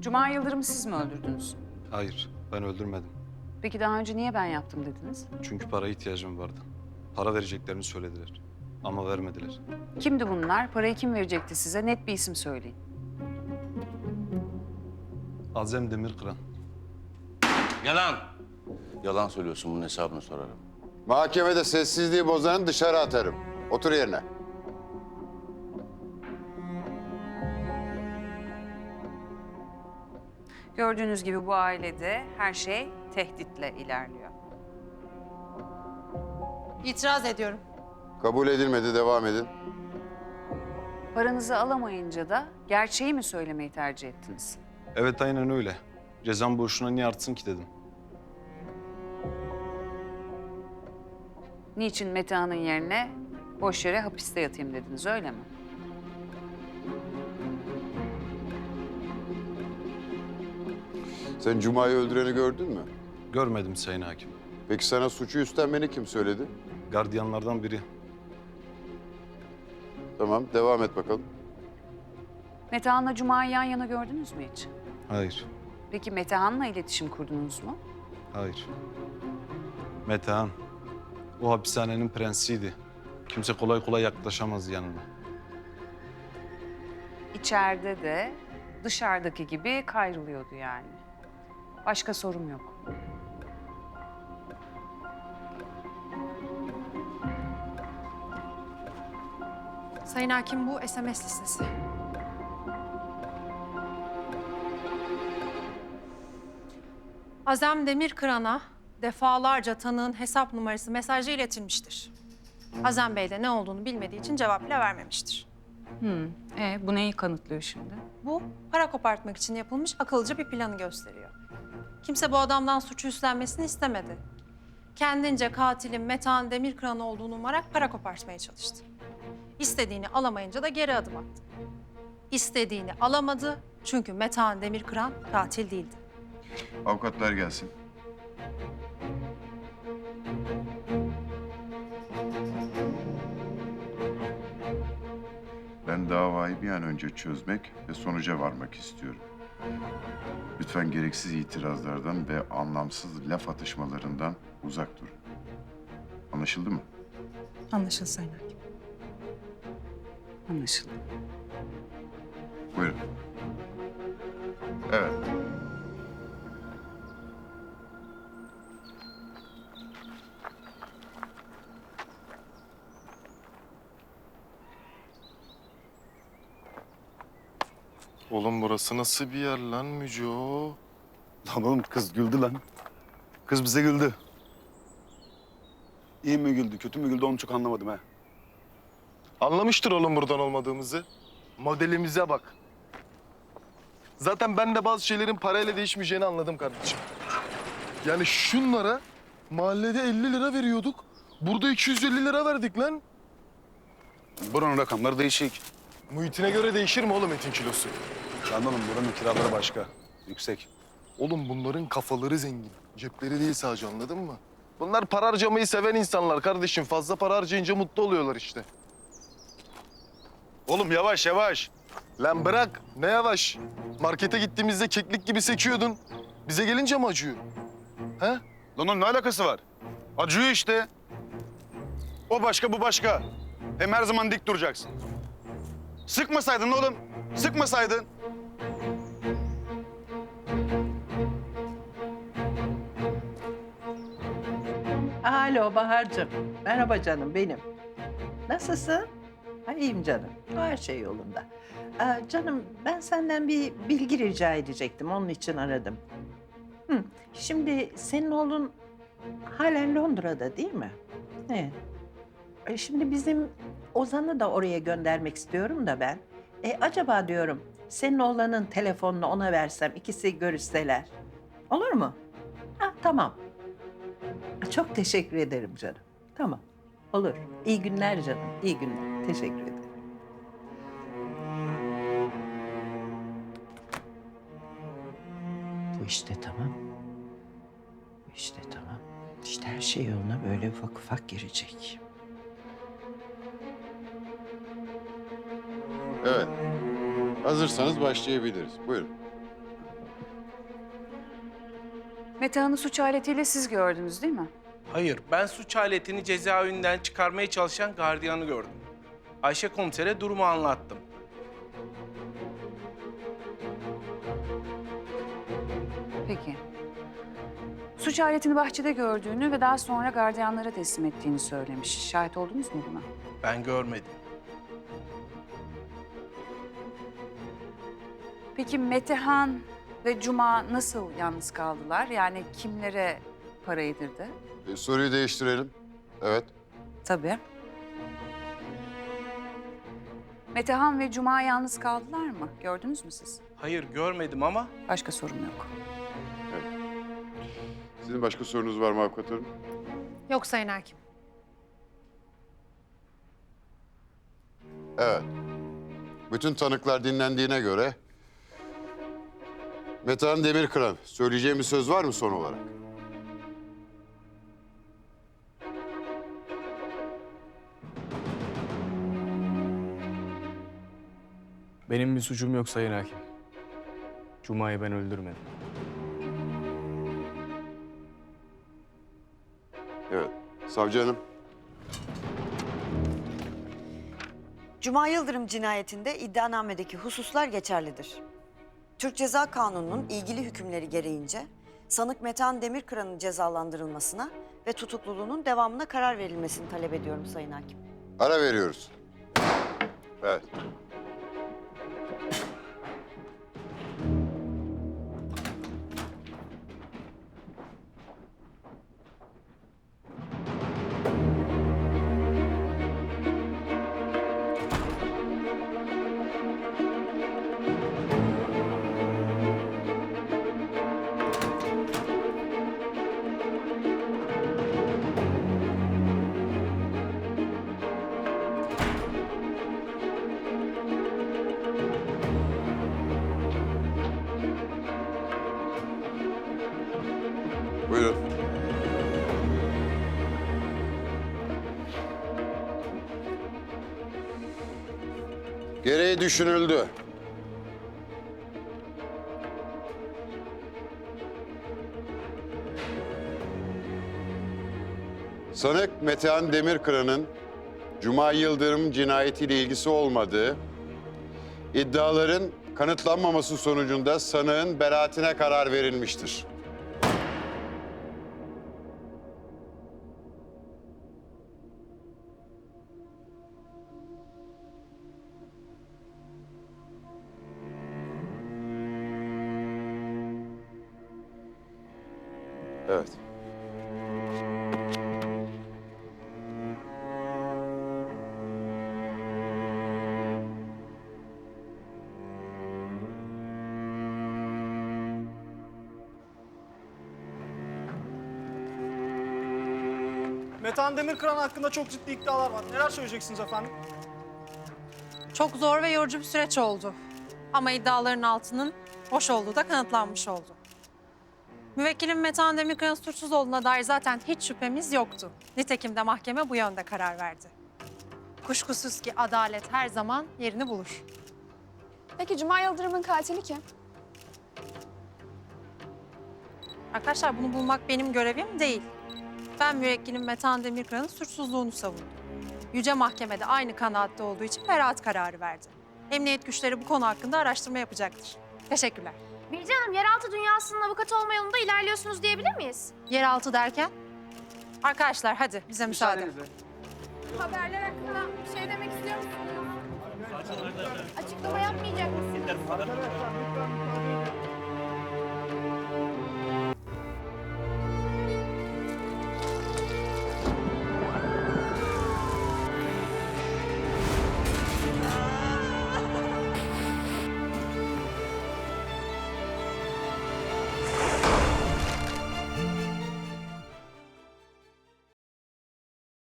Cuma Yıldırım'ı siz mi öldürdünüz? Hayır, ben öldürmedim. Peki daha önce niye ben yaptım dediniz? Çünkü paraya ihtiyacım vardı. Para vereceklerini söylediler. Ama vermediler. Kimdi bunlar? Parayı kim verecekti size? Net bir isim söyleyin. Azem Demirkıran. Yalan. Yalan söylüyorsun bunun hesabını sorarım. Mahkemede sessizliği bozanı dışarı atarım. Otur yerine. Gördüğünüz gibi bu ailede her şey tehditle ilerliyor. İtiraz ediyorum. Kabul edilmedi, devam edin. Paranızı alamayınca da gerçeği mi söylemeyi tercih ettiniz? Evet aynen öyle. Cezam boşuna niye artsın ki dedim. Niçin Metehan'ın yerine boş yere hapiste yatayım dediniz öyle mi? Sen Cuma'yı öldüreni gördün mü? Görmedim Sayın Hakim. Peki sana suçu üstlenmeni kim söyledi? Gardiyanlardan biri. Tamam, devam et bakalım. Metehan'la Cuma'yı yan yana gördünüz mü hiç? Hayır, Peki Metehan'la iletişim kurdunuz mu? hayır. Metehan, o hapishanenin prensiydi. Kimse kolay kolay yaklaşamaz yanına. İçeride de dışarıdaki gibi kayrılıyordu yani. Başka sorum yok. Sayın Hakim bu SMS listesi. Azem Demirkıran'a defalarca tanığın hesap numarası mesajı iletilmiştir. Azem Bey de ne olduğunu bilmediği için cevap bile vermemiştir. E, bu neyi kanıtlıyor şimdi? Bu para kopartmak için yapılmış akılcı bir planı gösteriyor. Kimse bu adamdan suçu üstlenmesini istemedi. Kendince katilin Metehan Demirkıran olduğunu umarak para kopartmaya çalıştı. İstediğini alamayınca da geri adım attı. İstediğini alamadı çünkü Metehan Demirkıran katil değildi. Avukatlar gelsin. Ben davayı bir an önce çözmek ve sonuca varmak istiyorum. Lütfen gereksiz itirazlardan ve anlamsız laf atışmalarından uzak durun. Anlaşıldı mı? Anlaşıldı Sayın Hakim. Anlaşıldı. Buyurun. Evet. Oğlum burası nasıl bir yer lan Müco? Lan oğlum kız güldü lan. Kız bize güldü. İyi mi güldü, kötü mü güldü onu çok anlamadım ha. Anlamıştır oğlum buradan olmadığımızı. Modelimize bak. Zaten ben de bazı şeylerin parayla değişmeyeceğini anladım kardeşim. Yani şunlara mahallede 50 lira veriyorduk. Burada 250 lira verdik lan. Buranın rakamları değişik. Muhitine göre değişir mi oğlum etin kilosu? Oğlum buranın kiraları başka. Yüksek. Oğlum bunların kafaları zengin. Cepleri değil sadece anladın mı? Bunlar para harcamayı seven insanlar kardeşim. Fazla para harcayınca mutlu oluyorlar işte. Oğlum yavaş yavaş. Lan bırak. Ne yavaş. Markete gittiğimizde keklik gibi sekiyordun. Bize gelince mi acıyor? He? Lan onun ne alakası var? Acıyor işte. O başka bu başka. Hem her zaman dik duracaksın. Sıkmasaydın oğlum. Sıkmasaydın. Alo Bahar'cığım. Merhaba canım benim. Nasılsın? Ha, canım. Her şey yolunda. Ee, canım ben senden bir bilgi rica edecektim. Onun için aradım. Hı, şimdi senin oğlun halen Londra'da değil mi? Evet. E, Şimdi bizim Ozan'ı da oraya göndermek istiyorum da ben. E, acaba diyorum senin oğlanın telefonunu ona versem ikisi görüşseler. Olur mu? Ha, tamam. Çok teşekkür ederim canım. Tamam. Olur. İyi günler canım. İyi günler. Teşekkür ederim. Bu işte tamam. Bu işte tamam. İşte her şey yoluna böyle ufak ufak girecek. Evet. Hazırsanız başlayabiliriz. Buyurun. Metehan'ı suç aletiyle siz gördünüz değil mi? Hayır, ben suç aletini cezaevinden çıkarmaya çalışan gardiyanı gördüm. Ayşe komisere durumu anlattım. Peki. Suç aletini bahçede gördüğünü ve daha sonra gardiyanlara teslim ettiğini söylemiş. Şahit oldunuz mu buna? Ben görmedim. Peki Metehan ve Cuma nasıl yalnız kaldılar? Yani kimlere para yedirdi? E, soruyu değiştirelim. Evet. Tabii. Metehan ve Cuma yalnız kaldılar mı? Gördünüz mü siz? Hayır, görmedim ama Başka sorun yok. Sizin başka sorunuz var mı avukat hanım? Yok Sayın Hakim. Evet. Bütün tanıklar dinlendiğine göre... Metehan Demirkıran, söyleyeceğim bir söz var mı son olarak? Benim bir suçum yok Sayın Hakim. Cuma'yı ben öldürmedim. Evet. Savcı hanım. Cuma Yıldırım cinayetinde iddianamedeki hususlar geçerlidir. Türk Ceza Kanunu'nun ilgili hükümleri gereğince sanık Metehan Demirkıran'ın cezalandırılmasına ve tutukluluğunun devamına karar verilmesini talep ediyorum Sayın Hakim. Ara veriyoruz. Evet. Buyurun. Gereği düşünüldü. Sanık Metehan Demirkıran'ın Cuma Yıldırım cinayetiyle ilgisi olmadığı, iddiaların kanıtlanmaması sonucunda sanığın beraatine karar verilmiştir. Evet. Metehan Demirkıran hakkında çok ciddi iddialar var. Neler söyleyeceksiniz efendim? Çok zor ve yorucu bir süreç oldu. Ama iddiaların altının boş olduğu da kanıtlanmış oldu. Müvekkilim Metehan Demirkıran'ın suçsuz olduğuna dair zaten hiç şüphemiz yoktu. Nitekim de mahkeme bu yönde karar verdi. Kuşkusuz ki adalet her zaman yerini bulur. Peki Cuma Yıldırım'ın katili kim? Arkadaşlar bunu bulmak benim görevim değil. Ben müvekkilim Metehan Demirkıran'ın suçsuzluğunu savundum. Yüce Mahkemede aynı kanaatte olduğu için beraat kararı verdi. Emniyet güçleri bu konu hakkında araştırma yapacaktır. Teşekkürler. Bilge Hanım, yeraltı dünyasının avukatı olma yolunda ilerliyorsunuz diyebilir miyiz? Yeraltı derken? Arkadaşlar hadi bize müsaade. Haberler hakkında bir şey demek istiyor musunuz? Açıklama yapmayacak mısınız?